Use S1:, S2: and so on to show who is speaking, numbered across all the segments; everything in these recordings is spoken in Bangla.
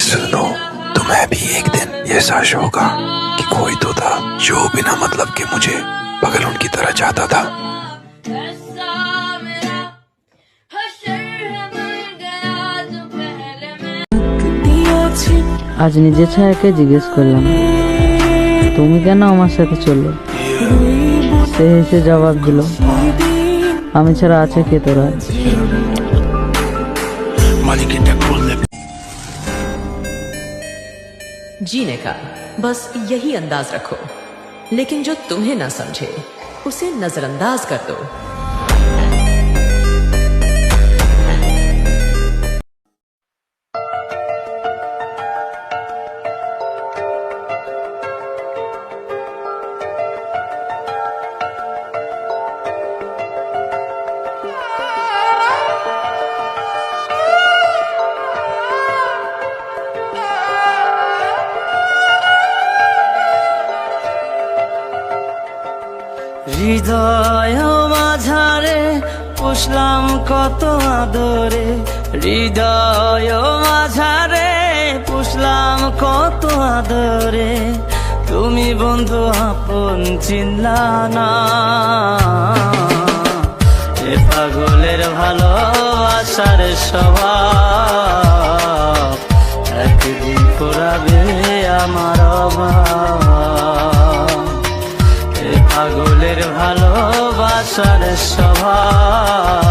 S1: सुनो तुम्हें भी एक दिन ये एहसास होगा कि कोई तो था जो बिना मतलब के मुझे बगल उनकी तरह चाहता था
S2: ऐसा मेरा हशर है बन गया जो पहले मैं
S3: আজ নিজের ছায়াকে জিজ্ঞেস করলাম তুমি কেন আমার সাথে চললে সে হেসে জবাব দিল আমি ছাড়া আছে কে তোরা
S4: जीने का। बस यही अंदाज रखो। लेकिन जो तुम्हें ना समझे, उसे नजरअंदाज कर दो।
S5: হৃদয় পুষলাম কত আদরে। হৃদয় মাঝারে পুষলাম কত আদরে। তুমি বন্ধু আপন চিনলা না। এ পাগলের ভালো ভালোবাসার স্বভাব। একদিন পুরাবে আমার অভাব। পাগলের ভালোবাসার স্বভাব।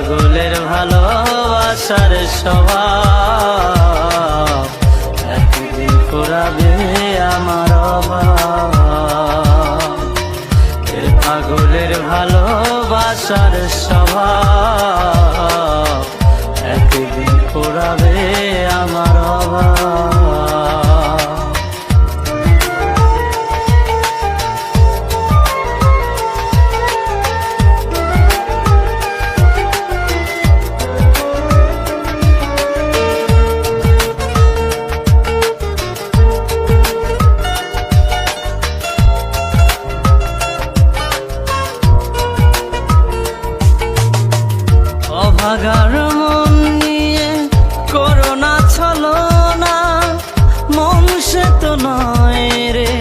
S5: পাগলের ভালোবাসার স্বভাব। একদিন পুরাবে আমার পাগলের ভালোবাসার স্বভাব। অভাগার মন নিয়ে করোনা ছলো না। মন সে তো নয় রে,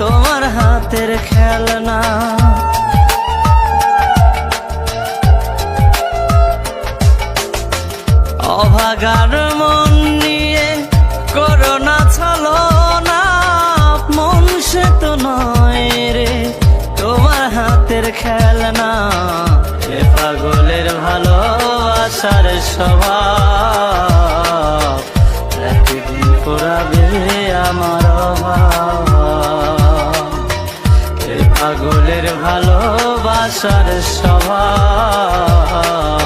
S5: তোমার হাতের খেলনা। অভাগার মন হাতের খেলনা। এ পাগলের ভালোবাসার স্বভাব। একদিন পুরাবে আমার পাগলের ভালোবাসার স্বভাব।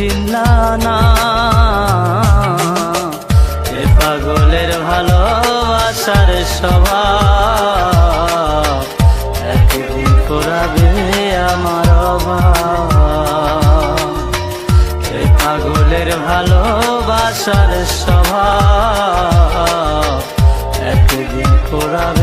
S5: আপন চিনলা না। এ পাগলের ভালোবাসার স্বভাব, একদিন করাবে আমার এ পাগলের ভালোবাসার স্বভাব, একদিন করাবে